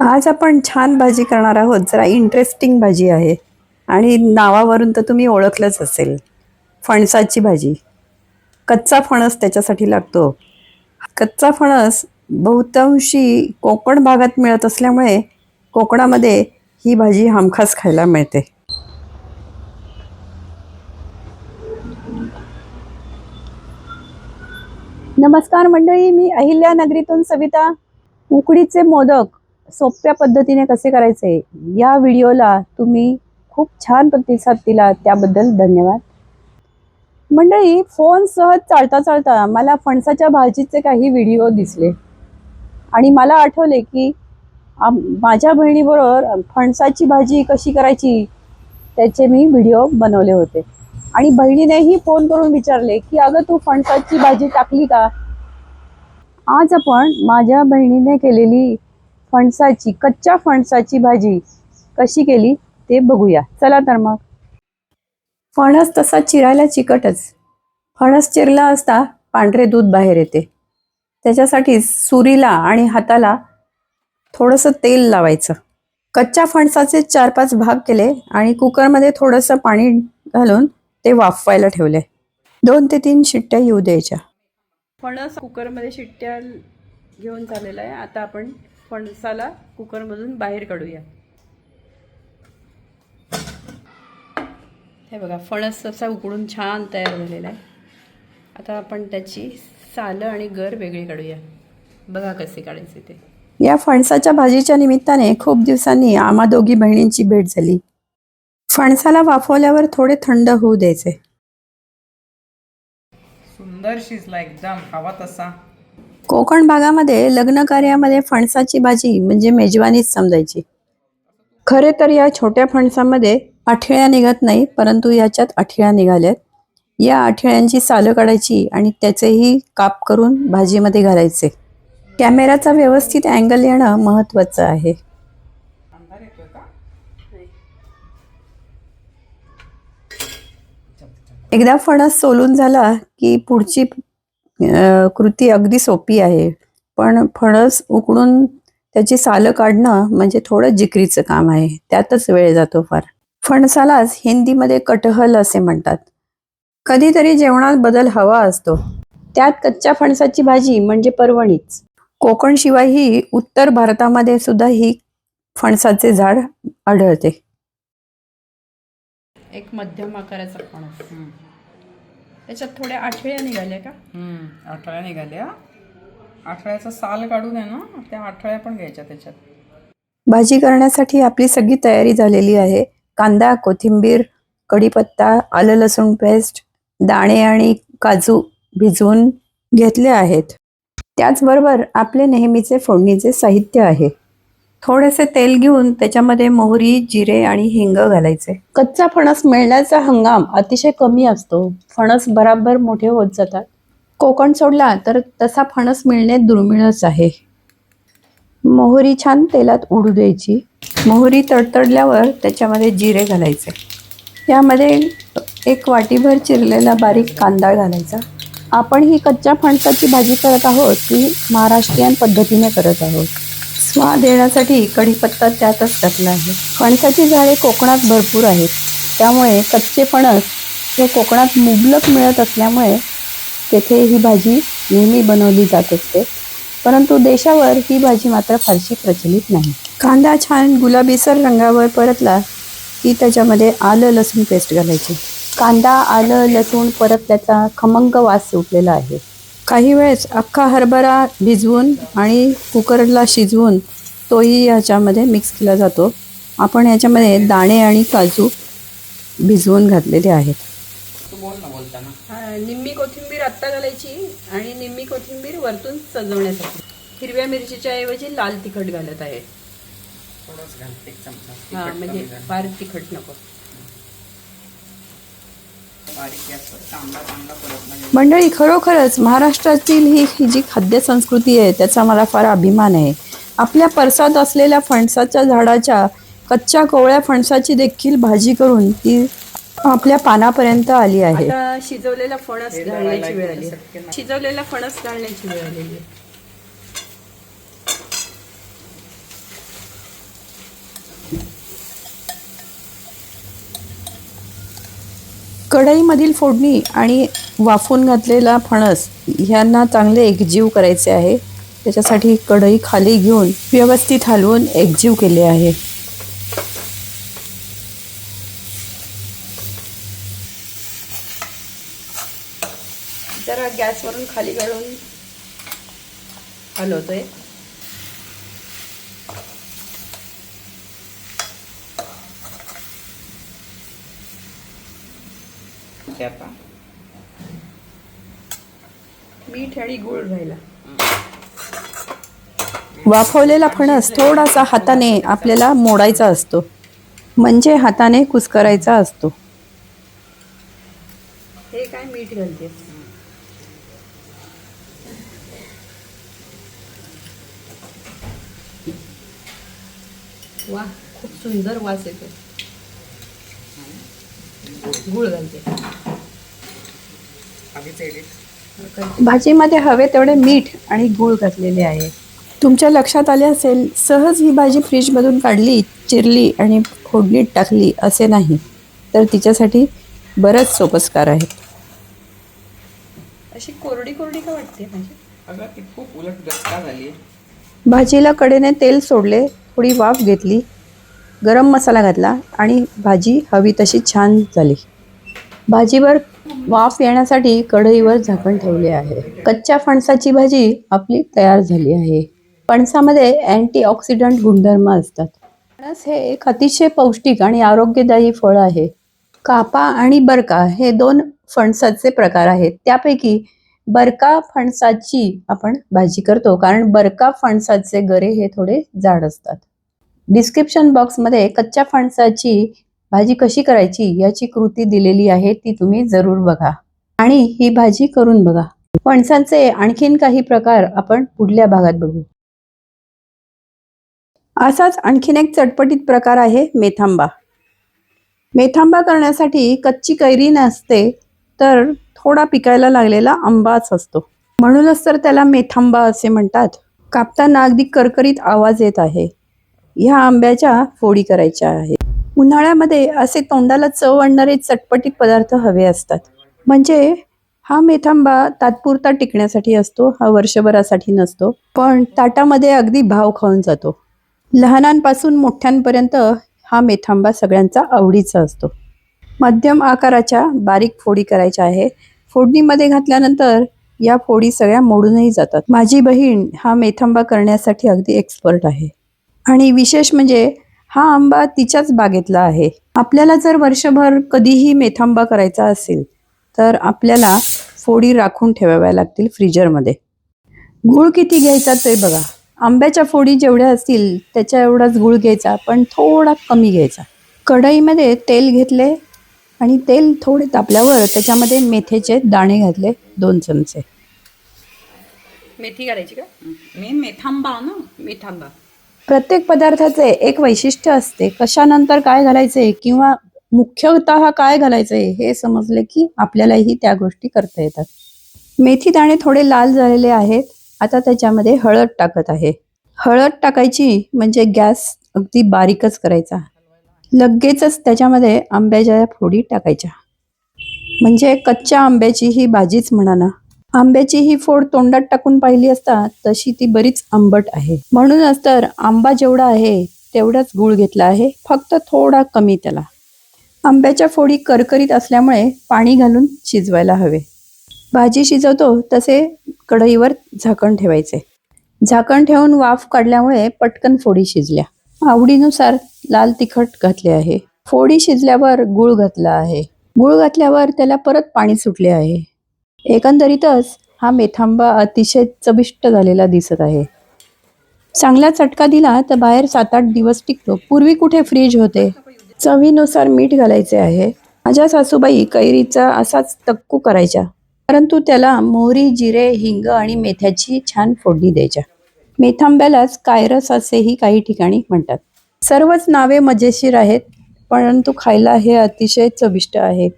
आज आपण छान भाजी करणार आहोत. जरा इंटरेस्टिंग भाजी आहे. आणि नावावरून तर तुम्ही ओळखलंच असेल. फणसाची भाजी. कच्चा फणस त्याच्यासाठी लागतो. कच्चा फणस बहुतांशी कोकण भागात मिळत असल्यामुळे कोकणामध्ये ही भाजी हमखास खायला मिळते. नमस्कार मंडळी मी अहिल्या नगरीतून सविता. उकडीचे मोदक सोप्या पद्धतीने कसे करायचे या व्हिडिओला तुम्ही खूप छान प्रतिसाद दिला. त्याबद्दल धन्यवाद. मंडळी फोन सहज चालता चालता मला फणसाच्या भाजीचे काही व्हिडिओ दिसले. आणि मला आठवले की माझ्या बहिणीबरोबर फणसाची भाजी कशी करायची त्याचे मी व्हिडिओ बनवले होते. आणि बहिणीनेही फोन करून विचारले की अगं तू फणसाची भाजी टाकली का? आज आपण माझ्या बहिणीने केलेली फणसाची कच्च्या फणसाची भाजी कशी केली ते बघूया. चला तर मग. फणस तसा चिरायला चिकटच. फणस चिरला असता पांढरे दूध बाहेर येते. त्याच्यासाठी सुरीला आणि हाताला थोडंसं तेल लावायचं. कच्च्या फणसाचे चार पाच भाग केले आणि कुकरमध्ये थोडंसं पाणी घालून ते वाफवायला ठेवले. दोन ते तीन शिट्ट्या येऊ द्यायच्या. फणस कुकरमध्ये शिट्ट्या घेऊन झालेला आहे. आता आपण फणसाला कुकरमधून बाहेर काढूया. हे बघा फणस असा उकडून छान तयार झालेला आहे. आता आपण त्याची सालं आणि गर वेगळी काढूया. बघा कसे काढायचे ते. या फणसाच्या भाजीच्या निमित्ताने खूप दिवसांनी आम्हा दोघी बहिणींची भेट झाली. फणसाला वाफवल्यावर थोडे थंड होऊ द्यायचे. सुंदर शिजला एकदम हवा तसा. कोकण भागामध्ये लग्न कार्यामध्ये फणसाची भाजी म्हणजे मेजवानीच समजायची. खरे तर या छोट्या फणसामध्ये आठिळ्या निघत नाही परंतु याच्यात आठिळ्या निघाल्यात. या आठिळ्यांची सालं काढायची आणि त्याचेही काप करून भाजीमध्ये घालायचे. कॅमेराचा व्यवस्थित अँगल येणं महत्त्वाचं आहे. एकदा फणस सोलून झाला की पुढची कृती अगदी सोपी आहे. पण फणस उकडून त्याची सालं काढणं म्हणजे थोडं जिकरीचं काम आहे. त्यातच वेळ जातो फार. फणसालाच हिंदीमध्ये कटहल असे म्हणतात. कधीतरी जेवणात बदल हवा असतो. त्यात कच्च्या फणसाची भाजी म्हणजे पर्वणीच. कोकण शिवायही उत्तर भारतामध्ये सुद्धा ही फणसाचे झाड आढळते. एक मध्यम आकाराचा फणस. त्याच्यात थोड्या आठवड्या निघाल्या का? हम्म आठळ्या निघाल्या. आठळ्याचा साल काढून आहे ना त्या आठळ्या पण घ्यायच्या त्याच्यात. भाजी करण्यासाठी आपली सगळी तयारी झालेली आहे. कांदा कोथिंबीर कढीपत्ता आलं लसूण पेस्ट दाणे आणि काजू भिजवून घेतले आहेत. त्याचबरोबर आपले नेहमीचे फोडणीचे साहित्य आहे. थोडेसे तेल घेऊन त्याच्यामध्ये मोहरी जिरे आणि हिंग घालायचे. कच्चा फणस मिळण्याचा हंगाम अतिशय कमी असतो. फणस बराबर मोठे होत जातात. कोकण सोडला तर तसा फणस मिळणे दुर्मिळच आहे. मोहरी छान तेलात उडू द्यायची. मोहरी तडतडल्यावर त्याच्यामध्ये जिरे घालायचे. यामध्ये एक वाटीभर चिरलेला बारीक कांदा घालायचा. आपण ही कच्च्या फणसाची भाजी करत आहोत ती महाराष्ट्रीयन पद्धतीने करत आहोत. स्वाद येण्यासाठी कढीपत्ता त्यातच टाकला आहे. फणसाची झाडे कोकणात भरपूर आहेत. त्यामुळे कच्चे फणस हे कोकणात मुबलक मिळत असल्यामुळे तेथे ही भाजी नेहमी बनवली जात असते. परंतु देशावर ही भाजी मात्र फारशी प्रचलित नाही. कांदा छान गुलाबीसर रंगावर परतला की त्याच्यामध्ये आलं लसूण पेस्ट घालायची. कांदा आलं लसूण परत त्याचा खमंग वास सुटलेला आहे. काही वेळेस अख्खा हरभरा भिजवून आणि कुकरला शिजवून तोही ह्याच्यामध्ये मिक्स केला जातो. आपण ह्याच्यामध्ये दाणे आणि काजू भिजवून घातलेले आहेत. तू बोल ना बोलताना. निम्मी कोथिंबीर आत्ता घालायची आणि निम्मी कोथिंबीर वरतून सजवण्यासाठी. हिरव्या मिरचीच्या ऐवजी लाल तिखट घालत आहे. हा म्हणजे. फार तिखट नको. बारीक गॅसवर कांदा चांगला परतला गेला. मंडळी खरोखरच महाराष्ट्रातील ही ही जी खाद्य संस्कृती आहे त्याचा मला फार अभिमान आहे. आपल्या परसात असलेल्या फणसाच्या झाडाच्या कच्च्या कोवळ्या फणसाची देखील भाजी करून ती आपल्या पानापर्यंत आली आहे. शिजवलेला फणस हे घालण्याची वेळ आली. शिजवलेला फणस घालण्याची वेळ आलेली कढईमधील फोडणी आणि वाफून घातलेला फणस ह्यांना चांगले एकजीव करायचे आहे. त्याच्यासाठी कढई खाली घेऊन व्यवस्थित हलवून एकजीव केले आहे. जरा गॅसवरून खाली काढून हलवतोय. ते आता. मीठ आणि गुळ राहिला. वाफवलेला फणस थोडासा हाताने आपल्याला मोडायचा असतो. म्हणजे हाताने कुस्करायचा असतो. हे काय मीठ घालते? वा खूप सुंदर वास येतो गुळ घालते. भाजीमध्ये हवे तेवढे मीठ आणि गूळ घातलेले आहे. तुमच्या लक्षात आले असेल सहज ही भाजी फ्रीजमधून काढली चिरली आणि फोडणीत टाकली असे नाही तर तिच्यासाठी बरंच सोपस्कार आहेत. अशी कोरडी कोरडी का वाटते भाजी? अगं ती खूप उलट गचका झाली. आहे भाजीला कडेने तेल सोडले थोडी वाफ घेतली गरम मसाला घातला आणि भाजी हवी तशी छान झाली. भाजीवर वाफ येण्यासाठी कढईवर झाकण ठेवले आहे. कच्च्या फणसाची भाजी आपली तयार झाली आहे. फणसामध्ये अँटीऑक्सिडंट गुणधर्म असतात. फणस हे एक अतिशय पौष्टिक आणि आरोग्यदायी फळ आहे. कापा आणि बरका हे दोन फणसाचे प्रकार आहेत. त्यापैकी बरका फणसाची आपण भाजी करतो कारण बरका फणसाचे गरे हे थोडे जाड असतात. डिस्क्रिप्शन बॉक्समध्ये कच्च्या फणसाची भाजी कशी करायची याची कृती दिलेली आहे ती तुम्ही जरूर बघा. आणि ही भाजी करून बघा. फणसांचे आणखीन काही प्रकार आपण पुढल्या भागात बघू. असाच आणखीन एक चटपटीत प्रकार आहे मेथांबा. मेथांबा करण्यासाठी कच्ची कैरी नसते तर थोडा पिकायला लागलेला आंबाच असतो. म्हणूनच तर त्याला मेथांबा असे म्हणतात. कापताना अगदी करकरीत आवाज येत आहे. ह्या आंब्याच्या फोडी करायच्या आहेत. उन्हाळ्यामध्ये असे तोंडाला चव आणणारे चटपटीत पदार्थ हवे असतात. म्हणजे हा मेथांबा तात्पुरता टिकण्यासाठी असतो हा वर्षभरासाठी नसतो पण ताटामध्ये अगदी भाव खाऊन जातो. लहानांपासून मोठ्यांपर्यंत हा मेथांबा सगळ्यांचा आवडीचा असतो. मध्यम आकाराच्या बारीक फोडी करायच्या आहे. फोडणीमध्ये घातल्यानंतर या फोडी सगळ्या मोडूनही जातात. माझी बहीण हा मेथांबा करण्यासाठी अगदी एक्सपर्ट आहे. आणि विशेष म्हणजे हा आंबा तिच्याच बागेतला आहे. आपल्याला जर वर्षभर कधीही मेथांबा करायचा असेल तर आपल्याला फोडी राखून ठेवाव्या लागतील फ्रीजरमध्ये. गूळ किती घ्यायचा ते बघा. आंब्याच्या फोडी जेवढ्या असतील त्याच्या एवढाच गूळ घ्यायचा पण थोडा कमी घ्यायचा. कढईमध्ये तेल घेतले आणि तेल थोडे तापल्यावर त्याच्यामध्ये मेथीचे दाणे घातले दोन चमचे. मेथी घालायची का? मेन मेथांबा ना मेथांबा. प्रत्येक पदार्थाचे एक वैशिष्ट्य असते. कशानंतर काय घालायचे किंवा मुख्यतः काय घालायचे हे समजले की आपल्यालाही त्या गोष्टी करता येतात. मेथी दाणे थोडे लाल झालेले आहेत. आता त्याच्यामध्ये हळद टाकत आहे. हळद टाकायची म्हणजे गॅस अगदी बारीकच करायचा. लगेचच त्याच्यामध्ये आंब्याच्या फोडी टाकायच्या. म्हणजे कच्च्या आंब्याची ही भाजीच म्हणा ना. आंब्याची ही फोड तोंडात टाकून पाहिली असता तशी ती बरीच आंबट आहे. म्हणूनच तर आंबा जेवढा आहे तेवढाच गुळ घेतला आहे फक्त थोडा कमी त्याला. आंब्याच्या फोडी करकरीत असल्यामुळे पाणी घालून शिजवायला हवे. भाजी शिजवतो तसे कढईवर झाकण ठेवायचे. झाकण ठेवून वाफ काढल्यामुळे पटकन फोडी शिजल्या. आवडीनुसार लाल तिखट घातले आहे. फोडी शिजल्यावर गुळ घातला आहे. गुळ घातल्यावर त्याला परत पाणी सुटले आहे. एकंदरीतच हा मेथांबा अतिशय चविष्ट झालेला दिसत आहे. चांगला चटका दिला तर बाहेर सात आठ दिवस टिकतो. पूर्वी कुठे फ्रीज होते? चवीनुसार मीठ घालायचे आहे. माझ्या सासूबाई कैरीचा असाच तक्कू करायच्या. परंतु त्याला मोहरी जिरे हिंग आणि मेथ्याची छान फोडणी द्यायच्या. मेथांब्यालाच कायरस असेही काही ठिकाणी म्हणतात. सर्वच नावे मजेशीर आहेत परंतु खायला हे अतिशय चविष्ट आहे.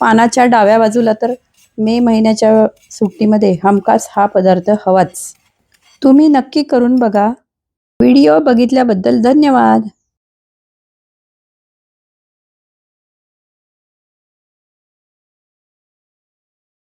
पानाच्या डाव्या बाजूला तर मे महिन्याच्या सुट्टीमध्ये हमखास हा पदार्थ हवाच. तुम्ही नक्की करून बघा. व्हिडिओ बघितल्याबद्दल धन्यवाद.